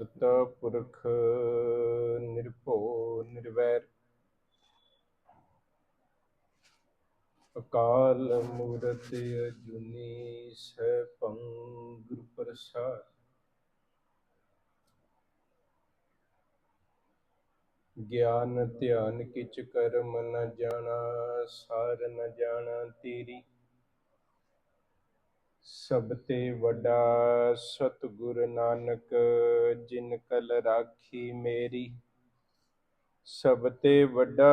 ਕਰਤਾ ਪੁਰਖ ਨਿਰਭਉ ਨਿਰਵੈਰ। ਅਕਾਲ ਮੂਰਤ ਅਜੂਨੀ ਸੈਭੰ ਗੁਰ ਪ੍ਰਸਾਦ। ਗਿਆਨ ਧਿਆਨ ਕਿਛ ਕਰਮ ਨ ਜਾਣਾ, ਸਾਰ ਨ ਜਾਣਾ ਤੇਰੀ। ਸਭ ਤੇ ਵੱਡਾ ਸਤਿਗੁਰ ਨਾਨਕ, ਜਿਨ ਕਲ ਰਾਖੀ ਮੇਰੀ। ਸਭ ਤੇ ਵੱਡਾ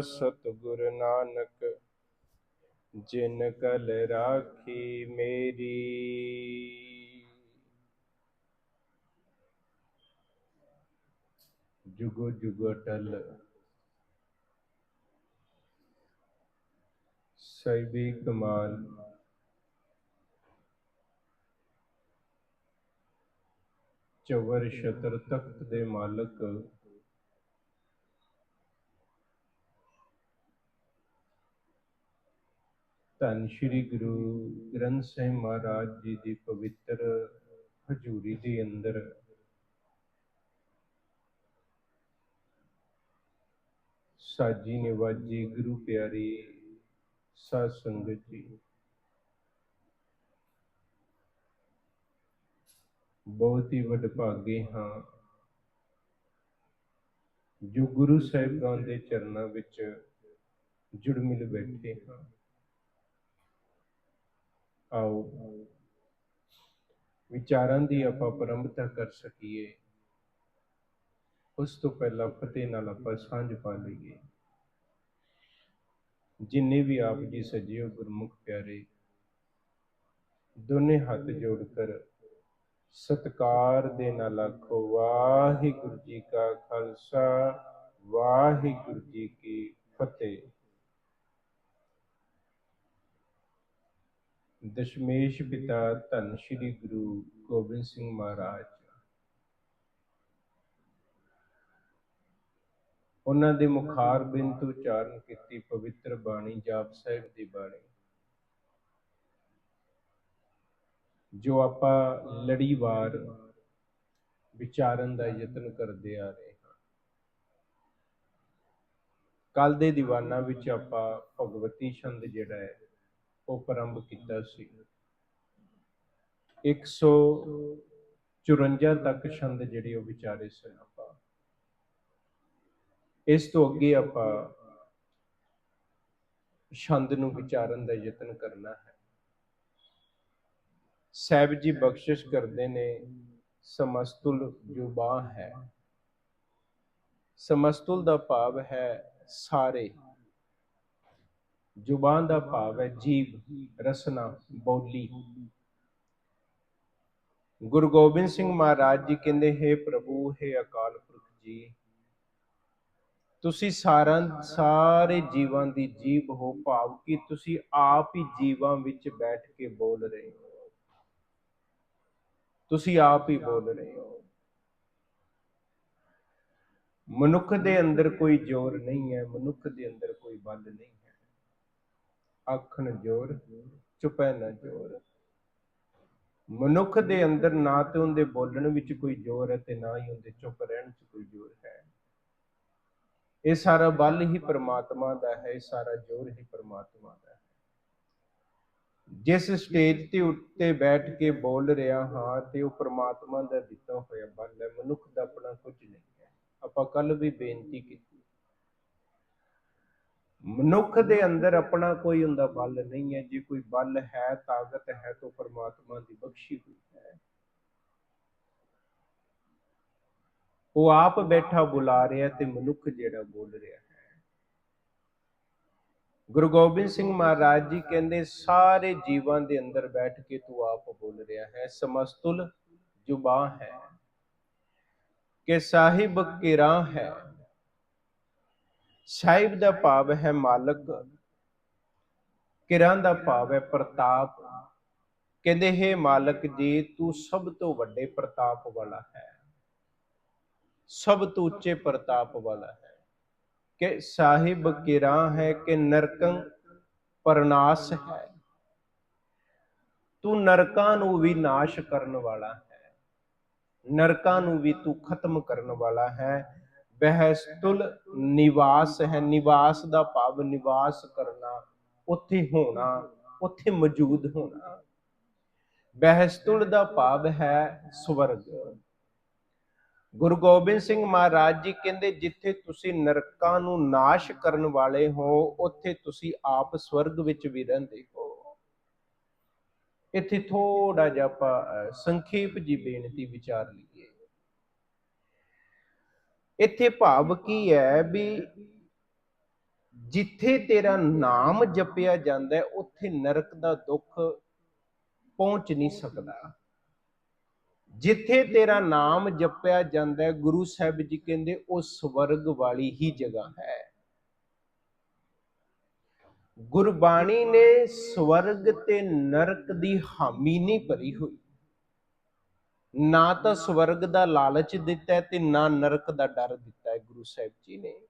ਸਤਿਗੁਰ ਨਾਨਕ, ਜਿਨ ਕਲ ਰਾਖੀ ਮੇਰੀ। ਜੁਗੋ ਜੁਗੋ ਟਲ ਸੈਬੀ ਕਮਾਲ। ਚਵਰ ਛਤਰ ਤਖਤ ਦੇ ਮਾਲਕ। ਧੰਨ ਸ਼੍ਰੀ ਗੁਰੂ ਗ੍ਰੰਥ ਸਾਹਿਬ ਮਹਾਰਾਜ ਜੀ ਦੀ ਪਵਿੱਤਰ ਹਜ਼ੂਰੀ ਦੇ ਅੰਦਰ ਸਾਜੀ ਨਿਵਾਜੀ ਗੁਰੂ ਪਿਆਰੀ ਸਾਧ ਸੰਗਤ ਜੀ। ਬਹੁਤ ਹੀ ਵਡਭਾਗੇ ਹਾਂ। ਜੋ ਗੁਰੂ ਸਾਹਿਬਾਂ ਦੇ ਚਰਨਾਂ ਵਿੱਚ ਜੁੜ ਮਿਲ ਬੈਠੇ ਹਾਂ। ਆਓ, ਵਿਚਾਰਾਂ ਦੀ ਆਪਾਂ ਪ੍ਰੰਭਤਾ ਕਰ ਸਕੀਏ। ਉਸ ਤੋਂ ਪਹਿਲਾਂ ਫਤਿਹ ਨਾਲ ਆਪਾਂ ਸਾਂਝ ਪਾ ਲਈਏ। ਜਿੰਨੇ ਵੀ ਆਪ ਜੀ ਸਜਿਓ ਗੁਰਮੁਖ ਪਿਆਰੇ, ਦੋਨੇ ਹੱਥ ਜੋੜ ਕਰ ਸਤਕਾਰ ਦੇ ਨਾਲ ਆਖੋ, ਵਾਹਿਗੁਰੂ ਜੀ ਕਾ ਖਾਲਸਾ, ਵਾਹਿਗੁਰੂ ਜੀ ਕੀ ਫਤਿਹ। ਦਸ਼ਮੇਸ਼ ਪਿਤਾ ਧੰਨ ਸ਼੍ਰੀ ਗੁਰੂ ਗੋਬਿੰਦ ਸਿੰਘ ਮਹਾਰਾਜ। ਉਹਨਾਂ ਦੇ ਮੁਖਾਰ ਬਿੰਦ ਤੋਂ ਉਚਾਰਨ ਕੀਤੀ ਪਵਿੱਤਰ ਬਾਣੀ ਜਾਪ ਸਾਹਿਬ ਦੀ ਬਾਣੀ। ਜੋ ਆਪਾਂ ਲੜੀਵਾਰ ਵਿਚਾਰਨ ਦਾ ਯਤਨ ਕਰਦੇ ਆ ਰਹੇ ਹਾਂ। ਕੱਲ ਦੇ ਦੀਵਾਨਾਂ ਵਿੱਚ ਆਪਾਂ ਭਗਵਤੀ ਛੰਦ ਜਿਹੜਾ ਹੈ, ਉਹ ਪ੍ਰਾਰੰਭ ਕੀਤਾ ਸੀ। 154 ਤੱਕ ਛੰਦ ਜਿਹੜੇ ਉਹ ਵਿਚਾਰੇ ਸਨ ਆਪਾਂ। ਇਸ ਤੋਂ ਅੱਗੇ ਆਪਾਂ ਛੰਦ ਨੂੰ ਵਿਚਾਰਨ ਦਾ ਯਤਨ ਕਰਨਾ ਹੈ। ਸਹਿਬ ਜੀ ਬਖਸ਼ਿਸ਼ ਕਰਦੇ ਨੇ, ਸਮਸਤੁਲ ਜੁਬਾਨ ਹੈ। ਸਮਸਤੁਲ ਦਾ ਭਾਵ ਹੈ ਸਾਰੇ। ਜ਼ੁਬਾਨ ਦਾ ਭਾਵ ਹੈ ਜੀਵ, ਰਸਨਾ, ਬੋਲੀ। ਗੁਰੂ ਗੋਬਿੰਦ ਸਿੰਘ ਮਹਾਰਾਜ ਜੀ ਕਹਿੰਦੇ, ਹੈ ਪ੍ਰਭੂ, ਹੈ ਅਕਾਲ ਪੁਰਖ ਜੀ, ਤੁਸੀਂ ਸਾਰਾ ਸਾਰੇ ਜੀਵਾਂ ਦੀ ਜੀਵ ਹੋ, ਭਾਵ ਕਿ ਤੁਸੀਂ ਆਪ ਹੀ ਜੀਵਾਂ ਵਿੱਚ ਬੈਠ ਕੇ ਬੋਲ ਰਹੇ ਹੋ। ਤੁਸੀਂ ਆਪ ਹੀ ਬੋਲ ਰਹੇ ਹੋ। ਮਨੁੱਖ ਦੇ ਅੰਦਰ ਕੋਈ ਜ਼ੋਰ ਨਹੀਂ ਹੈ, ਮਨੁੱਖ ਦੇ ਅੰਦਰ ਕੋਈ ਬਲ ਨਹੀਂ ਹੈ। ਆਖਣ ਜ਼ੋਰ, ਚੁਪੈ ਨਾ ਜ਼ੋਰ। ਮਨੁੱਖ ਦੇ ਅੰਦਰ ਨਾ ਤੇ ਉਹਦੇ ਬੋਲਣ ਵਿੱਚ ਕੋਈ ਜ਼ੋਰ ਹੈ ਤੇ ਨਾ ਹੀ ਉਹਦੇ ਚੁੱਪ ਰਹਿਣ 'ਚ ਕੋਈ ਜ਼ੋਰ ਹੈ। ਇਹ ਸਾਰਾ ਬਲ ਹੀ ਪਰਮਾਤਮਾ ਦਾ ਹੈ, ਇਹ ਸਾਰਾ ਜ਼ੋਰ ਹੀ ਪਰਮਾਤਮਾ ਦਾ ਜਿਸ ਸਟੇਜ ਤੇ ਉੱਤੇ ਬੈਠ ਕੇ ਬੋਲ ਰਿਹਾ ਹਾਂ ਤੇ ਉਹ ਪ੍ਰਮਾਤਮਾ ਦਾ ਦਿੱਤਾ ਹੋਇਆ ਬਲ ਹੈ, ਮਨੁੱਖ ਦਾ ਆਪਣਾ ਕੁਝ ਨਹੀਂ ਹੈ। ਆਪਾਂ ਕੱਲ ਵੀ ਬੇਨਤੀ ਕੀਤੀ ਮਨੁੱਖ ਦੇ ਅੰਦਰ ਆਪਣਾ ਕੋਈ ਹੁੰਦਾ ਬਲ ਨਹੀਂ ਹੈ। ਜੇ ਕੋਈ ਬਲ ਹੈ, ਤਾਕਤ ਹੈ, ਤਾਂ ਪਰਮਾਤਮਾ ਦੀ ਬਖਸ਼ੀ ਹੋਈ ਹੈ। ਉਹ ਆਪ ਬੈਠਾ ਬੁਲਾ ਰਿਹਾ ਤੇ ਮਨੁੱਖ ਜਿਹੜਾ ਬੋਲ ਰਿਹਾ ਗੁਰੂ ਗੋਬਿੰਦ ਸਿੰਘ ਮਹਾਰਾਜ ਜੀ ਕਹਿੰਦੇ, ਸਾਰੇ ਜੀਵਾਂ ਦੇ ਅੰਦਰ ਬੈਠ ਕੇ ਤੂੰ ਆਪ ਬੋਲ ਰਿਹਾ ਹੈ, ਸਮਸਤੁਲ ਜੁਬਾਂ ਹੈ, ਕਿ ਸਾਹਿਬ ਕਿਰਾ ਹੈ, ਸਾਹਿਬ ਦਾ ਭਾਵ ਹੈ ਮਾਲਕ, ਕਿਰਾਂ ਦਾ ਭਾਵ ਹੈ ਪ੍ਰਤਾਪ, ਕਹਿੰਦੇ, ਹੈ ਮਾਲਕ ਜੀ, ਤੂੰ ਸਭ ਤੋਂ ਵੱਡੇ ਪ੍ਰਤਾਪ ਵਾਲਾ ਹੈ, ਸਭ ਤੋਂ ਉੱਚੇ ਪ੍ਰਤਾਪ ਵਾਲਾ ਹੈ। ਕਿ ਸਾਹਿਬ ਕਿਰਾਂ ਹੈ ਕਿ ਨਰਕੰ ਪਰਨਾਸ ਹੈ? ਤੂੰ ਨਰਕਾਂ ਨੂੰ ਵੀ ਨਾਸ਼ ਕਰਨ ਵਾਲਾ ਹੈ। ਨਰਕਾਂ ਨੂੰ ਵੀ ਤੂੰ ਖਤਮ ਕਰਨ ਵਾਲਾ ਹੈ। ਬਹਿਸਤੁਲ ਨਿਵਾਸ ਹੈ। ਨਿਵਾਸ ਦਾ ਭਾਵ ਨਿਵਾਸ ਕਰਨਾ, ਉੱਥੇ ਹੋਣਾ, ਉੱਥੇ ਮੌਜੂਦ ਹੋਣਾ। ਬਹਿਸਤੁਲ ਦਾ ਭਾਵ ਹੈ ਸਵਰਗ। ਗੁਰੂ ਗੋਬਿੰਦ ਸਿੰਘ ਮਹਾਰਾਜ ਜੀ ਕਹਿੰਦੇ, ਜਿੱਥੇ ਤੁਸੀਂ ਨਰਕਾਂ ਨੂੰ ਨਾਸ਼ ਕਰਨ ਵਾਲੇ ਹੋ, ਉੱਥੇ ਤੁਸੀਂ ਆਪ ਸਵਰਗ ਵਿੱਚ ਵੀ ਰਹਿੰਦੇ ਹੋ। ਇੱਥੇ ਥੋੜਾ ਜਿਹਾ ਆਪਾਂ ਸੰਖੇਪ ਜੀ ਬੇਨਤੀ ਵਿਚਾਰ ਲਈਏ। ਇੱਥੇ ਭਾਵ ਕੀ ਹੈ ਵੀ ਜਿੱਥੇ ਤੇਰਾ ਨਾਮ ਜਪਿਆ ਜਾਂਦਾ ਉੱਥੇ ਨਰਕ ਦਾ ਦੁੱਖ ਪਹੁੰਚ ਨਹੀਂ ਸਕਦਾ। ਜਿੱਥੇ ਤੇਰਾ ਨਾਮ ਜਪਿਆ ਜਾਂਦਾ ਹੈ, ਗੁਰੂ ਸਾਹਿਬ ਜੀ ਕਹਿੰਦੇ ਉਹ ਸਵਰਗ ਵਾਲੀ ਹੀ ਜਗ੍ਹਾ ਹੈ। ਗੁਰਬਾਣੀ ਨੇ ਸਵਰਗ ਤੇ ਨਰਕ ਦੀ ਹਾਮੀ ਨਹੀਂ ਭਰੀ ਹੋਈ। ਨਾ ਤਾਂ ਸਵਰਗ ਦਾ ਲਾਲਚ ਦਿੱਤਾ ਹੈ ਤੇ ਨਾ ਨਰਕ ਦਾ ਡਰ ਦਿੱਤਾ ਹੈ ਗੁਰੂ ਸਾਹਿਬ ਜੀ ਨੇ।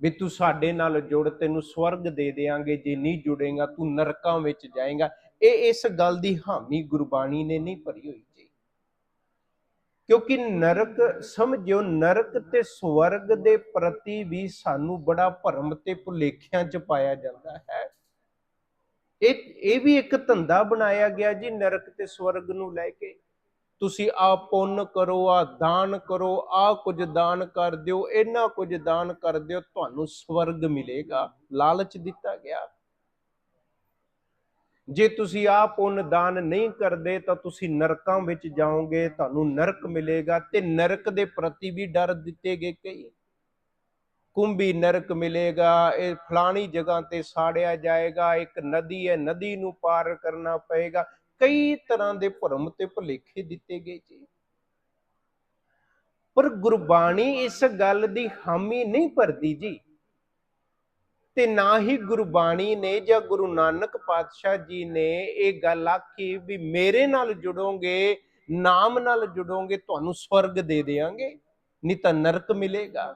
ਵੀ ਤੂੰ ਸਾਡੇ ਨਾਲ ਜੁੜ, ਤੈਨੂੰ ਸਵਰਗ ਦੇ ਦੇਾਂਗੇ ਜੇ ਨਹੀਂ ਜੁੜੇਗਾ ਤੂੰ ਨਰਕਾਂ ਵਿੱਚ ਜਾਏਗਾ। ਇਹ ਇਸ ਗੱਲ ਦੀ ਹਾਮੀ ਗੁਰਬਾਣੀ ਨੇ ਨਹੀਂ ਭਰੀ ਹੋਈ ਜੀ। ਕਿਉਂਕਿ ਨਰਕ, ਸਮਝਿਓ, ਨਰਕ ਤੇ ਸਵਰਗ ਦੇ ਪ੍ਰਤੀ ਵੀ ਸਾਨੂੰ ਬੜਾ ਭਰਮ ਤੇ ਭੁਲੇਖਿਆਂ ਚ ਪਾਇਆ ਜਾਂਦਾ ਹੈ। ਇਹ ਇਹ ਵੀ ਇੱਕ ਧੰਦਾ ਬਣਾਇਆ ਗਿਆ ਜੀ ਨਰਕ ਤੇ ਸਵਰਗ ਨੂੰ ਲੈ ਕੇ। ਤੁਸੀਂ ਆ ਪੁੰਨ ਕਰੋ ਆ ਦਾਨ ਕਰੋ ਆ ਕੁਝ ਦਾਨ ਕਰ ਦਿਓ ਇਹਨਾਂ ਕੁਝ ਦਾਨ ਕਰ ਦਿਓ, ਤੁਹਾਨੂੰ ਸਵਰਗ ਮਿਲੇਗਾ। ਲਾਲਚ ਦਿੱਤਾ ਗਿਆ। ਜੇ ਤੁਸੀਂ ਆ ਪੁੰਨ ਦਾਨ ਨਹੀਂ ਕਰਦੇ ਤਾਂ ਤੁਸੀਂ ਨਰਕਾਂ ਵਿੱਚ ਜਾਓਗੇ, ਤੁਹਾਨੂੰ ਨਰਕ ਮਿਲੇਗਾ ਤੇ ਨਰਕ ਦੇ ਪ੍ਰਤੀ ਵੀ ਡਰ ਦਿੱਤੇ ਗਏ ਕਈ। ਕੁੰਭੀ ਨਰਕ ਮਿਲੇਗਾ, ਇਹ ਫਲਾਣੀ ਜਗ੍ਹਾ ਤੇ ਸਾੜਿਆ ਜਾਏਗਾ, ਇੱਕ ਨਦੀ ਹੈ, ਨਦੀ ਨੂੰ ਪਾਰ ਕਰਨਾ ਪਏਗਾ। ਕਈ ਤਰ੍ਹਾਂ ਦੇ ਭਰਮ ਤੇ ਭੁਲੇਖੇ ਦਿੱਤੇ ਗਏ ਜੀ। ਪਰ ਗੁਰਬਾਣੀ ਇਸ ਗੱਲ ਦੀ ਹਾਮੀ ਨਹੀਂ ਭਰਦੀ ਜੀ। ਤੇ ਨਾ ਹੀ ਗੁਰਬਾਣੀ ਨੇ ਜਾਂ ਗੁਰੂ ਨਾਨਕ ਪਾਤਸ਼ਾਹ ਜੀ ਨੇ ਇਹ ਗੱਲ ਆਖੀ ਵੀ ਮੇਰੇ ਨਾਲ ਜੁੜੋਗੇ, ਨਾਮ ਨਾਲ ਜੁੜੋਗੇ, ਤੁਹਾਨੂੰ ਸਵਰਗ ਦੇ ਦੇਵਾਂਗੇ ਨਹੀਂ ਤਾਂ ਨਰਕ ਮਿਲੇਗਾ।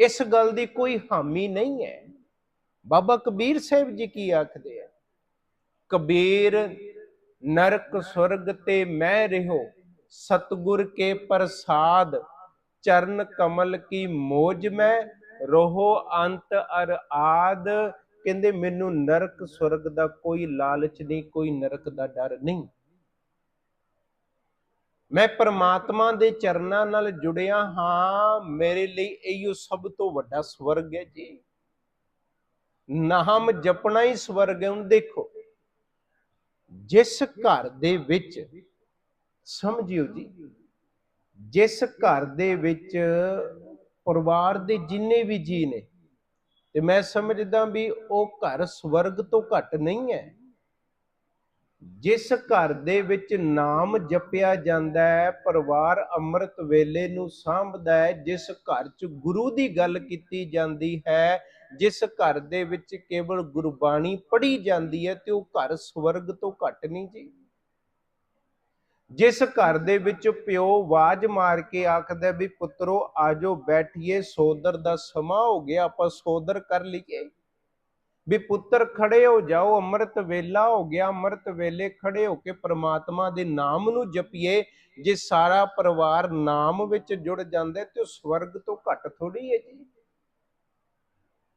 ਇਸ ਗੱਲ ਦੀ ਕੋਈ ਹਾਮੀ ਨਹੀਂ ਹੈ। ਬਾਬਾ ਕਬੀਰ ਸਾਹਿਬ ਜੀ ਕੀ ਆਖਦੇ ਆ? ਕਬੀਰ, ਨਰਕ, ਸਵਰਗ ਤੇ ਮੈਂ ਰਹਿਓ ਸਤਗੁਰ ਕੇ ਪ੍ਰਸਾਦ, ਚਰਨ ਕਮਲ ਕੀ ਮੋਜ ਮੈਂ ਰੋਹੋ ਅੰਤ ਅਰ ਆਦ। ਕਹਿੰਦੇ ਮੈਨੂੰ ਨਰਕ ਸਵਰਗ ਦਾ ਕੋਈ ਲਾਲਚ ਨਹੀਂ, ਕੋਈ ਨਰਕ ਦਾ ਡਰ ਨਹੀਂ। ਮੈਂ ਪ੍ਰਮਾਤਮਾ ਦੇ ਚਰਨਾਂ ਨਾਲ ਜੁੜਿਆ ਹਾਂ। ਮੇਰੇ ਲਈ ਇਹੋ ਸਭ ਤੋਂ ਵੱਡਾ ਸਵਰਗ ਹੈ ਜੀ। ਨਾਮ ਜਪਣਾ ਹੀ ਸਵਰਗ ਹੈ। ਹੁਣ ਦੇਖੋ, ਜਿਸ ਘਰ ਦੇ ਵਿੱਚ, ਸਮਝਿਓ ਜੀ, ਜਿਸ ਘਰ ਦੇ ਵਿੱਚ ਪਰਿਵਾਰ ਦੇ ਜਿੰਨੇ ਵੀ ਜੀ ਨੇ, ਤੇ ਮੈਂ ਸਮਝਦਾ ਵੀ ਉਹ ਘਰ ਸਵਰਗ ਤੋਂ ਘੱਟ ਨਹੀਂ ਹੈ। ਜਿਸ ਘਰ ਦੇ ਵਿੱਚ ਨਾਮ ਜਪਿਆ ਜਾਂਦਾ ਹੈ, ਪਰਿਵਾਰ ਅੰਮ੍ਰਿਤ ਵੇਲੇ ਨੂੰ ਸਾਂਭਦਾ ਹੈ, ਜਿਸ ਘਰ 'ਚ ਗੁਰੂ ਦੀ ਗੱਲ ਕੀਤੀ ਜਾਂਦੀ ਹੈ, ਜਿਸ ਘਰ ਦੇ ਵਿੱਚ ਕੇਵਲ ਗੁਰਬਾਣੀ ਪੜ੍ਹੀ ਜਾਂਦੀ ਹੈ, ਤੇ ਉਹ ਘਰ ਸਵਰਗ ਤੋਂ ਘੱਟ ਨਹੀਂ ਜੀ। ਜਿਸ ਘਰ ਦੇ ਵਿੱਚ ਪਿਓ ਆਵਾਜ਼ ਮਾਰ ਕੇ ਆਖਦਾ ਵੀ, ਪੁੱਤਰੋ, ਆਜੋ ਬੈਠੀਏ, ਸੋਦਰ ਦਾ ਸਮਾਂ ਹੋ ਗਿਆ, ਆਪਾਂ ਸੋਦਰ ਕਰ ਲਈਏ। ਵੀ ਪੁੱਤਰ ਖੜੇ ਹੋ ਜਾਓ, ਅੰਮ੍ਰਿਤ ਵੇਲਾ ਹੋ ਗਿਆ, ਅੰਮ੍ਰਿਤ ਵੇਲੇ ਖੜੇ ਹੋ ਕੇ ਪ੍ਰਮਾਤਮਾ ਦੇ ਨਾਮ ਨੂੰ ਜਪੀਏ। ਜੇ ਸਾਰਾ ਪਰਿਵਾਰ ਨਾਮ ਵਿੱਚ ਜੁੜ ਜਾਂਦਾ ਤੇ ਉਹ ਸਵਰਗ ਤੋਂ ਘੱਟ ਥੋੜੀ ਹੈ ਜੀ।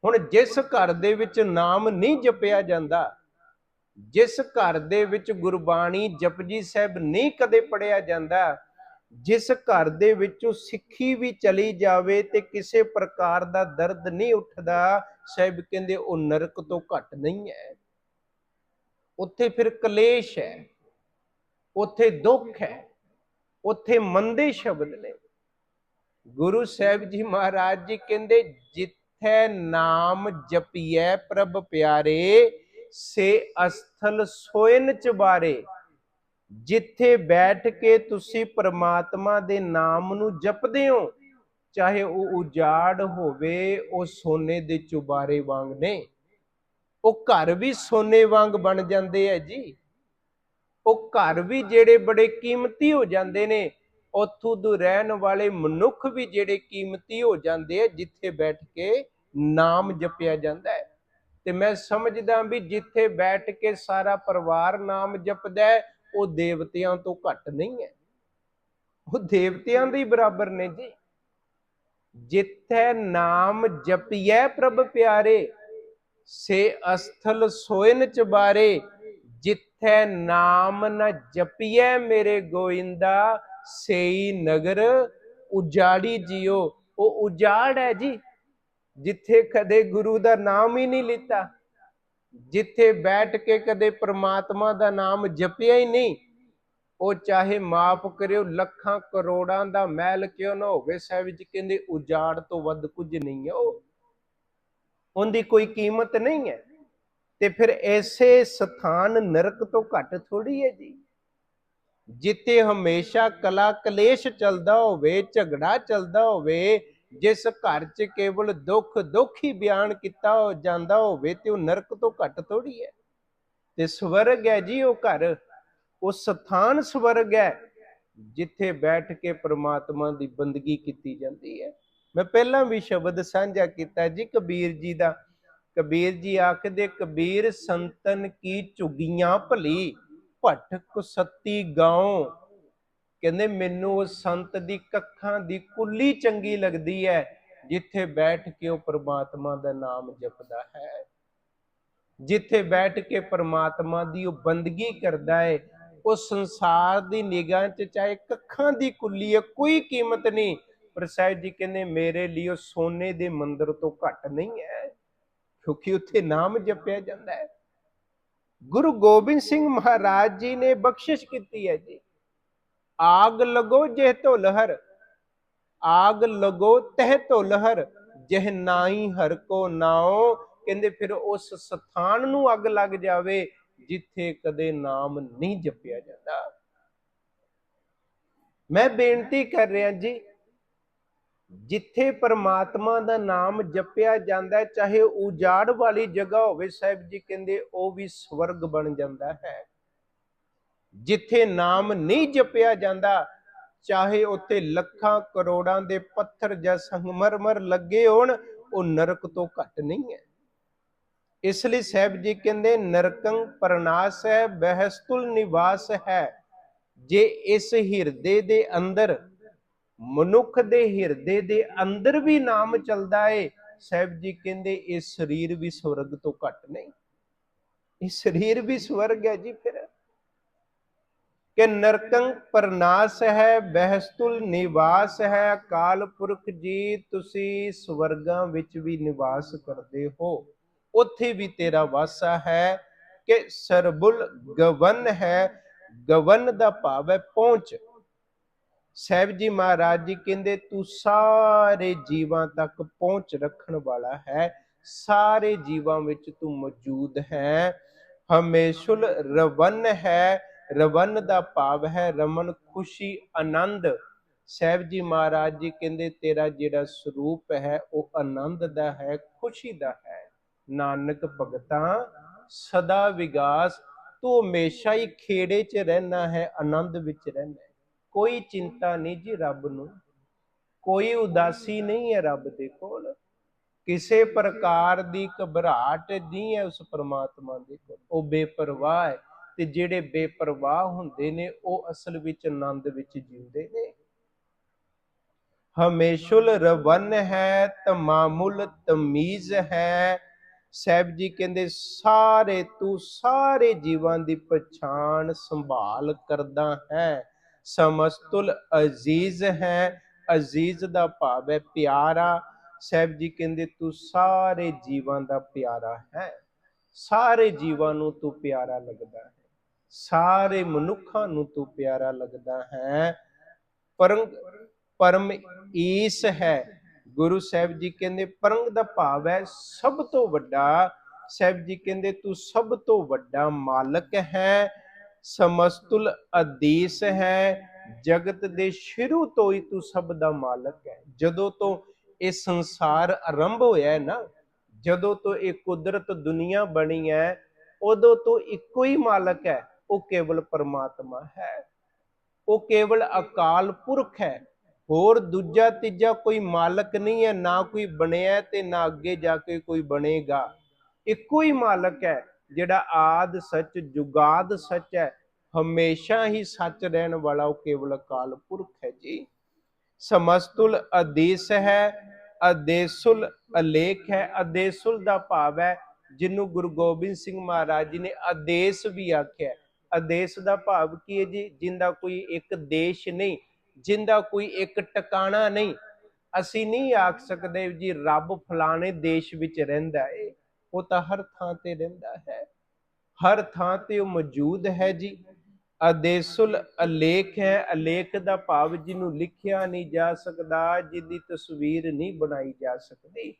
ਹੁਣ ਜਿਸ ਘਰ ਦੇ ਵਿੱਚ ਨਾਮ ਨਹੀਂ ਜਪਿਆ ਜਾਂਦਾ ਜਿਸ ਘਰ ਦੇ ਵਿੱਚ ਗੁਰਬਾਣੀ ਜਪਜੀ ਸਾਹਿਬ ਨਹੀਂ ਕਦੇ ਪੜਿਆ ਜਾਂਦਾ, ਜਿਸ ਘਰ ਦੇ ਵਿੱਚੋਂ ਸਿੱਖੀ ਵੀ ਚਲੀ ਜਾਵੇ ਤੇ ਕਿਸੇ ਪ੍ਰਕਾਰ ਦਾ ਦਰਦ ਨਹੀਂ ਉੱਠਦਾ, ਸਾਹਿਬ ਕਹਿੰਦੇ ਉਹ ਨਰਕ ਤੋਂ ਘੱਟ ਨਹੀਂ ਹੈ। ਉੱਥੇ ਫਿਰ ਕਲੇਸ਼ ਹੈ, ਉੱਥੇ ਦੁੱਖ ਹੈ, ਉੱਥੇ ਮੰਦੇ ਸ਼ਬਦ ਨੇ। ਗੁਰੂ ਸਾਹਿਬ ਜੀ ਮਹਾਰਾਜ ਜੀ ਕਹਿੰਦੇ, ਜਿੱਥੇ ਨਾਮ ਜਪੀਐ ਪ੍ਰਭ ਪਿਆਰੇ ਸੇ ਅਸਥਲ ਸੋਇਨ ਚਬਾਰੇ, ਜਿੱਥੇ ਬੈਠ ਕੇ ਤੁਸੀਂ ਪ੍ਰਮਾਤਮਾ ਦੇ ਨਾਮ ਨੂੰ ਜਪਦੇ ਹੋ, ਚਾਹੇ ਉਹ ਉਜਾੜ ਹੋਵੇ, ਉਹ ਸੋਨੇ ਦੇ ਚੁਬਾਰੇ ਵਾਂਗ ਨੇ। ਉਹ ਘਰ ਵੀ ਸੋਨੇ ਵਾਂਗ ਬਣ ਜਾਂਦੇ ਆ ਜੀ। ਉਹ ਘਰ ਵੀ ਜਿਹੜੇ ਬੜੇ ਕੀਮਤੀ ਹੋ ਜਾਂਦੇ ਨੇ, ਉੱਥੋਂ ਦੇ ਰਹਿਣ ਵਾਲੇ ਮਨੁੱਖ ਵੀ ਜਿਹੜੇ ਕੀਮਤੀ ਹੋ ਜਾਂਦੇ ਆ ਜਿੱਥੇ ਬੈਠ ਕੇ ਨਾਮ ਜਪਿਆ ਜਾਂਦਾ ਹੈ ਤੇ ਮੈਂ ਸਮਝਦਾ ਵੀ ਜਿੱਥੇ ਬੈਠ ਕੇ ਸਾਰਾ ਪਰਿਵਾਰ ਨਾਮ ਜਪਦਾ ਉਹ ਦੇਵਤਿਆਂ ਤੋਂ ਘੱਟ ਨਹੀਂ ਹੈ। ਉਹ ਦੇਵਤਿਆਂ ਦੇ ਬਰਾਬਰ ਨੇ ਜੀ। ਜਿੱਥੇ ਨਾਮ ਜਪੀਐ ਪ੍ਰਭ ਪਿਆਰੇ, ਸੇ ਅਸਥਲ ਸੋਇਨ ਚਬਾਰੇ, ਜਿੱਥੇ ਨਾਮ ਨ ਜਪੀਐ ਮੇਰੇ ਗੋਇੰਦਾ, ਸੇਈ ਨਗਰ ਉਜਾੜੀ ਜਿਓ। ਉਹ ਉਜਾੜ ਹੈ ਜੀ। ਜਿੱਥੇ ਕਦੇ ਗੁਰੂ ਦਾ ਨਾਮ ਹੀ ਨਹੀਂ ਲਿੱਤਾ, ਜਿੱਥੇ ਬੈਠ ਕੇ ਕਦੇ ਪ੍ਰਮਾਤਮਾ ਦਾ ਨਾਮ ਜਪਿਆ ਹੀ ਨਹੀਂ, ਉਹ ਚਾਹੇ ਮਾਫ ਕਰਿਓ, ਲੱਖਾਂ ਕਰੋੜਾਂ ਦਾ ਮਹਿਲ ਕਿਉਂ ਨਾ ਹੋਵੇ, ਸਾਹਿਬ ਜੀ ਕਹਿੰਦੇ ਉਜਾੜ ਤੋਂ ਵੱਧ ਕੁਝ ਨਹੀਂ ਹੈ ਉਹ। ਉਹਦੀ ਕੋਈ ਕੀਮਤ ਨਹੀਂ ਹੈ। ਤੇ ਫਿਰ ਐਸੇ ਸਥਾਨ ਨਰਕ ਤੋਂ ਘੱਟ ਥੋੜੀ ਹੈ ਜੀ। ਜਿੱਥੇ ਹਮੇਸ਼ਾ ਕਲਾ ਕਲੇਸ਼ ਚੱਲਦਾ ਹੋਵੇ, ਝਗੜਾ ਚੱਲਦਾ ਹੋਵੇ ਜਿਸ ਘਰ 'ਚ ਕੇਵਲ ਦੁੱਖ ਦੁੱਖ ਹੀ ਬਿਆਨ ਕੀਤਾ ਜਾਂਦਾ ਹੋਵੇ ਤੇ ਉਹ ਨਰਕ ਤੋਂ ਘੱਟ ਥੋੜੀ ਹੈ। ਤੇ ਸਵਰਗ ਹੈ ਜੀ ਉਹ ਘਰ, ਉਹ ਸਥਾਨ ਸਵਰਗ ਹੈ, ਜਿੱਥੇ ਬੈਠ ਕੇ ਪ੍ਰਮਾਤਮਾ ਦੀ ਬੰਦਗੀ ਕੀਤੀ ਜਾਂਦੀ ਹੈ। ਮੈਂ ਪਹਿਲਾਂ ਵੀ ਸ਼ਬਦ ਸਾਂਝਾ ਕੀਤਾ ਜੀ ਕਬੀਰ ਜੀ ਦਾ। ਕਬੀਰ ਜੀ ਆਖਦੇ, ਕਬੀਰ ਸੰਤਨ ਕੀ ਝੁਗੀਆਂ ਭਲੀ, ਭਟਕ ਸੱਤੀ ਗਾਉ ਕਹਿੰਦੇ ਮੈਨੂੰ ਉਹ ਸੰਤ ਦੀ ਕੱਖਾਂ ਦੀ ਕੁੱਲੀ ਚੰਗੀ ਲੱਗਦੀ ਹੈ ਜਿੱਥੇ ਬੈਠ ਕੇ ਉਹ ਪ੍ਰਮਾਤਮਾ ਦਾ ਨਾਮ ਜਪਦਾ ਹੈ। ਜਿੱਥੇ ਬੈਠ ਕੇ ਪ੍ਰਮਾਤਮਾ ਦੀ ਉਹ ਬੰਦਗੀ ਕਰਦਾ ਹੈ ਉਹ ਸੰਸਾਰ ਦੀ ਨਿਗਾਹ 'ਚ ਚਾਹੇ ਕੱਖਾਂ ਦੀ ਕੁੱਲੀ ਹੈ ਕੋਈ ਕੀਮਤ ਨਹੀਂ। ਪਰ ਸਾਹਿਬ ਜੀ ਕਹਿੰਦੇ ਮੇਰੇ ਲਈ ਉਹ ਸੋਨੇ ਦੇ ਮੰਦਰ ਤੋਂ ਘੱਟ ਨਹੀਂ ਹੈ ਕਿਉਂਕਿ ਉੱਥੇ ਨਾਮ ਜਪਿਆ ਜਾਂਦਾ ਹੈ ਗੁਰੂ ਗੋਬਿੰਦ ਸਿੰਘ ਮਹਾਰਾਜ ਜੀ ਨੇ ਬਖਸ਼ਿਸ਼ ਕੀਤੀ ਹੈ ਜੀ। ਆਗ ਲਗੋ ਜਿਹ ਧੁ ਲਹਰ, ਆਗ ਲਗੋ ਤਹਿ ਧੁ ਲਹਰ, ਜਿਹ ਨਾਈ ਹਰ ਕੋ ਨਾਉ। ਕਹਿੰਦੇ ਫਿਰ ਉਸ ਸਥਾਨ ਨੂੰ ਅੱਗ ਲੱਗ ਜਾਵੇ, ਜਿੱਥੇ ਕਦੇ ਨਾਮ ਨਹੀਂ ਜਪਿਆ ਜਾਂਦਾ। ਮੈਂ ਬੇਨਤੀ ਕਰ ਰਿਹਾ ਜੀ, ਜਿੱਥੇ ਪਰਮਾਤਮਾ ਦਾ ਨਾਮ ਜਪਿਆ ਜਾਂਦਾ ਚਾਹੇ ਉਜਾੜ ਵਾਲੀ ਜਗ੍ਹਾ ਹੋਵੇ, ਸਾਹਿਬ ਜੀ ਕਹਿੰਦੇ ਉਹ ਵੀ ਸਵਰਗ ਬਣ ਜਾਂਦਾ ਹੈ। ਜਿੱਥੇ ਨਾਮ ਨਹੀਂ ਜਪਿਆ ਜਾਂਦਾ, ਚਾਹੇ ਉੱਥੇ ਲੱਖਾਂ ਕਰੋੜਾਂ ਦੇ ਪੱਥਰ ਜਾਂ ਸੰਗਮਰਮਰ ਲੱਗੇ ਹੋਣ, ਉਹ ਨਰਕ ਤੋਂ ਘੱਟ ਨਹੀਂ ਹੈ। ਇਸ ਲਈ ਸਾਹਿਬ ਜੀ ਕਹਿੰਦੇ, ਨਰਕੰ ਪਰਨਾਸ ਹੈ, ਬਹਿਸਤੁਲ ਨਿਵਾਸ ਹੈ। ਜੇ ਇਸ ਹਿਰਦੇ ਦੇ ਅੰਦਰ, ਮਨੁੱਖ ਦੇ ਹਿਰਦੇ ਦੇ ਅੰਦਰ ਵੀ ਨਾਮ ਚੱਲਦਾ ਏ, ਸਾਹਿਬ ਜੀ ਕਹਿੰਦੇ, ਇਹ ਸਰੀਰ ਵੀ ਸਵਰਗ ਤੋਂ ਘੱਟ ਨਹੀਂ। ਇਹ ਸਰੀਰ ਵੀ ਸਵਰਗ ਹੈ ਜੀ ਫਿਰ। ਕਿ ਨਰਕੰ ਪਰਨਾਸ ਹੈ, ਬਹਿਸਤੁਲ ਨਿਵਾਸ ਹੈ, ਅਕਾਲ ਪੁਰਖ ਜੀ, ਤੁਸੀਂ ਸਵਰਗਾਂ ਵਿੱਚ ਵੀ ਨਿਵਾਸ ਕਰਦੇ ਹੋ। ਉੱਥੇ ਵੀ ਤੇਰਾ ਵਾਸਾ ਹੈ ਕਿ ਸਰਬੁਲ ਗਵਨ ਹੈ, ਗਵਨ ਦਾ ਭਾਵ ਹੈ ਪਹੁੰਚ। ਸਾਹਿਬ ਜੀ ਮਹਾਰਾਜ ਜੀ ਕਹਿੰਦੇ, ਤੂੰ ਸਾਰੇ ਜੀਵਾਂ ਤੱਕ ਪਹੁੰਚ ਰੱਖਣ ਵਾਲਾ ਹੈ। ਸਾਰੇ ਜੀਵਾਂ ਵਿੱਚ ਤੂੰ ਮੌਜੂਦ ਹੈ। ਹਮੇਸ਼ੁਲ ਰਵਨ ਹੈ ਰਵਨ ਦਾ ਭਾਵ ਹੈ, ਰਮਨ ਖੁਸ਼ੀ, ਆਨੰਦ। ਸਾਹਿਬ ਜੀ ਮਹਾਰਾਜ ਜੀ ਕਹਿੰਦੇ, ਤੇਰਾ ਜਿਹੜਾ ਸਰੂਪ ਹੈ, ਉਹ ਆਨੰਦ ਦਾ ਹੈ, ਖੁਸ਼ੀ ਦਾ ਹੈ। ਨਾਨਕ ਭਗਤਾਂ, ਸਦਾ ਵਿਗਾਸ, ਤੂੰ ਹਮੇਸ਼ਾ ਹੀ ਖੇੜੇ 'ਚ ਰਹਿਣਾ ਹੈ, ਆਨੰਦ ਵਿੱਚ ਰਹਿਣਾ ਹੈ। ਕੋਈ ਚਿੰਤਾ ਨਹੀਂ ਜੀ ਰੱਬ ਨੂੰ। ਕੋਈ ਉਦਾਸੀ ਨਹੀਂ ਹੈ ਰੱਬ ਦੇ ਕੋਲ। ਕਿਸੇ ਪ੍ਰਕਾਰ ਦੀ ਘਬਰਾਹਟ ਨਹੀਂ ਹੈ ਉਸ ਪ੍ਰਮਾਤਮਾ ਦੇ ਕੋਲ। ਉਹ ਬੇਪਰਵਾਹ ਹੈ। ਤੇ ਜਿਹੜੇ ਬੇਪਰਵਾਹ ਹੁੰਦੇ ਨੇ, ਉਹ ਅਸਲ ਵਿੱਚ ਆਨੰਦ ਵਿੱਚ ਜਿਉਂਦੇ ਨੇ। ਹਮੇਸ਼ੁਲ ਰਵਨ ਹੈ, ਤਮਾਮੁਲ ਤਮੀਜ਼ ਹੈ। ਸਾਹਿਬ ਜੀ ਕਹਿੰਦੇ, ਸਾਰੇ ਤੂੰ ਸਾਰੇ ਜੀਵਾਂ ਦੀ ਪਛਾਣ ਸੰਭਾਲ ਕਰਦਾ ਹੈ। ਸਮਸਤੁਲ ਅਜ਼ੀਜ਼ ਹੈ, ਅਜ਼ੀਜ਼ ਦਾ ਭਾਵ ਹੈ ਪਿਆਰਾ। ਸਾਹਿਬ ਜੀ ਕਹਿੰਦੇ, ਤੂੰ ਸਾਰੇ ਜੀਵਾਂ ਦਾ ਪਿਆਰਾ ਹੈ। ਸਾਰੇ ਜੀਵਾਂ ਨੂੰ ਤੂੰ ਪਿਆਰਾ ਲੱਗਦਾ ਹੈ। ਸਾਰੇ ਮਨੁੱਖਾਂ ਨੂੰ ਤੂੰ ਪਿਆਰਾ ਲੱਗਦਾ ਹੈ। ਪਰਮ ਪਰਮ ਈਸ ਹੈ। ਗੁਰੂ ਸਾਹਿਬ ਜੀ ਕਹਿੰਦੇ, ਪਰੰਗ ਦਾ ਭਾਵ ਹੈ ਸਭ ਤੋਂ ਵੱਡਾ। ਸਾਹਿਬ ਜੀ ਕਹਿੰਦੇ, ਤੂੰ ਸਭ ਤੋਂ ਵੱਡਾ ਮਾਲਕ ਹੈ। ਸਮਸਤੁਲ ਅਦੀਸ ਹੈ। ਜਗਤ ਦੇ ਸ਼ੁਰੂ ਤੋਂ ਹੀ ਤੂੰ ਸਭ ਦਾ ਮਾਲਕ ਹੈ। ਜਦੋਂ ਤੋਂ ਇਹ ਸੰਸਾਰ ਆਰੰਭ ਹੋਇਆ ਹੈ ਨਾ, ਜਦੋਂ ਤੋਂ ਇਹ ਕੁਦਰਤ ਦੁਨੀਆ ਬਣੀ ਹੈ, ਉਦੋਂ ਤੋਂ ਇੱਕੋ ਹੀ ਮਾਲਕ ਹੈ। ਉਹ ਕੇਵਲ ਪਰਮਾਤਮਾ ਹੈ। ਉਹ ਕੇਵਲ ਅਕਾਲ ਪੁਰਖ ਹੈ। ਹੋਰ ਦੂਜਾ ਤੀਜਾ ਕੋਈ ਮਾਲਕ ਨਹੀਂ ਹੈ, ਨਾ ਕੋਈ ਬਣਿਆ ਤੇ ਨਾ ਅੱਗੇ ਜਾ ਕੇ ਕੋਈ ਬਣੇਗਾ। ਇੱਕੋ ਹੀ ਮਾਲਕ ਹੈ, ਜਿਹੜਾ ਆਦ ਸੱਚ, ਜੁਗਾਦ ਸੱਚ ਹੈ। ਹਮੇਸ਼ਾ ਹੀ ਸੱਚ ਰਹਿਣ ਵਾਲਾ ਉਹ ਕੇਵਲ ਅਕਾਲ ਪੁਰਖ ਹੈ ਜੀ। ਸਮਸਤੁਲ ਆਦੇਸ਼ ਹੈ, ਅਦੇਸੁਲ ਅਲੇਖ ਹੈ। ਅਦੇਸੁਲ ਦਾ ਭਾਵ ਹੈ, ਜਿਹਨੂੰ ਗੁਰੂ ਗੋਬਿੰਦ ਸਿੰਘ ਮਹਾਰਾਜ ਜੀ ਨੇ ਆਦੇਸ਼ ਵੀ ਆਖਿਆ ਆਦੇਸ਼ ਦਾ ਭਾਵ ਕੀ ਹੈ ਜੀ? ਜਿੰਦਾ ਕੋਈ ਇੱਕ ਦੇਸ਼ ਨਹੀਂ, ਜਿੰਦਾ ਕੋਈ ਇੱਕ ਟਿਕਾਣਾ ਨਹੀਂ। ਅਸੀਂ ਨਹੀਂ ਆਖ ਸਕਦੇ ਜੀ ਰੱਬ ਫਲਾਣੇ ਦੇਸ਼ ਵਿੱਚ ਰਹਿੰਦਾ ਹੈ ਉਹ ਤਾਂ ਹਰ ਥਾਂ ਤੇ ਰਹਿੰਦਾ ਹੈ। ਹਰ ਥਾਂ ਤੇ ਉਹ ਮੌਜੂਦ ਹੈ ਜੀ। ਆਦੇਸ਼ੁਲ ਅਲੇਖ ਹੈ। ਅਲੇਖ ਦਾ ਭਾਵ ਜਿਹਨੂੰ ਲਿਖਿਆ ਨਹੀਂ ਜਾ ਸਕਦਾ, ਜਿਹਦੀ ਤਸਵੀਰ ਨਹੀਂ ਬਣਾਈ ਜਾ ਸਕਦੀ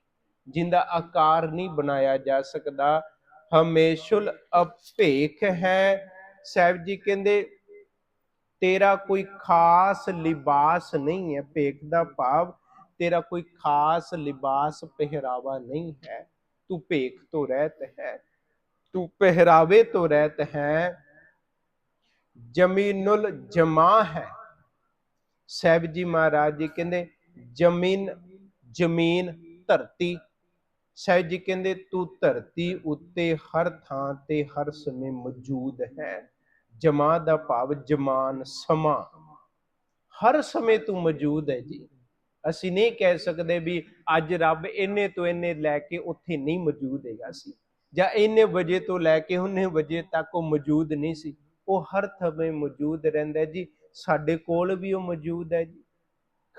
ਜਿੰਦਾ ਆਕਾਰ ਨਹੀਂ ਬਣਾਇਆ ਜਾ ਸਕਦਾ। ਹਮੇਸ਼ੁਲ ਅਭੇਖ ਹੈ। ਸਾਹਿਬ ਜੀ ਕਹਿੰਦੇ, ਤੇਰਾ ਕੋਈ ਖਾਸ ਲਿਬਾਸ ਨਹੀਂ ਹੈ, ਭੇਖ ਦਾ ਭਾਵ, ਤੇਰਾ ਕੋਈ ਖਾਸ ਲਿਬਾਸ ਪਹਿਰਾਵਾ ਨਹੀਂ ਹੈ। ਤੂੰ ਭੇਖ ਤੋਂ ਰਹਿਤ ਹੈ, ਤੂੰ ਪਹਿਰਾਵੇ ਤੋਂ ਰਹਿਤ ਹੈ। ਜ਼ਮੀਨੁਲ ਜਮਾ ਹੈ। ਸਾਹਿਬ ਜੀ ਮਹਾਰਾਜ ਜੀ ਕਹਿੰਦੇ, ਜ਼ਮੀਨ ਜ਼ਮੀਨ ਧਰਤੀ। ਸਾਹਿਬ ਜੀ ਕਹਿੰਦੇ, ਤੂੰ ਧਰਤੀ ਉੱਤੇ ਹਰ ਥਾਂ ਤੇ ਹਰ ਸਮੇਂ ਮੌਜੂਦ ਹੈ। ਜਮਾ ਦਾ ਭਾਵ ਜਮਾਨ ਸਮਾਂ। ਹਰ ਸਮੇਂ ਤੂੰ ਮੌਜੂਦ ਹੈ ਜੀ। ਅਸੀਂ ਨਹੀਂ ਕਹਿ ਸਕਦੇ ਵੀ ਅੱਜ ਰੱਬ ਇੰਨੇ ਤੋਂ ਇੰਨੇ ਲੈ ਕੇ ਉੱਥੇ ਨਹੀਂ ਮੌਜੂਦ ਹੈਗਾ ਸੀ। ਜਾਂ ਇੰਨੇ ਵਜੇ ਤੋਂ ਲੈ ਕੇ ਉਹਨੇ ਵਜੇ ਤੱਕ ਉਹ ਮੌਜੂਦ ਨਹੀਂ ਸੀ। ਉਹ ਹਰ ਸਮੇਂ ਮੌਜੂਦ ਰਹਿੰਦਾ ਜੀ। ਸਾਡੇ ਕੋਲ ਵੀ ਉਹ ਮੌਜੂਦ ਹੈ ਜੀ।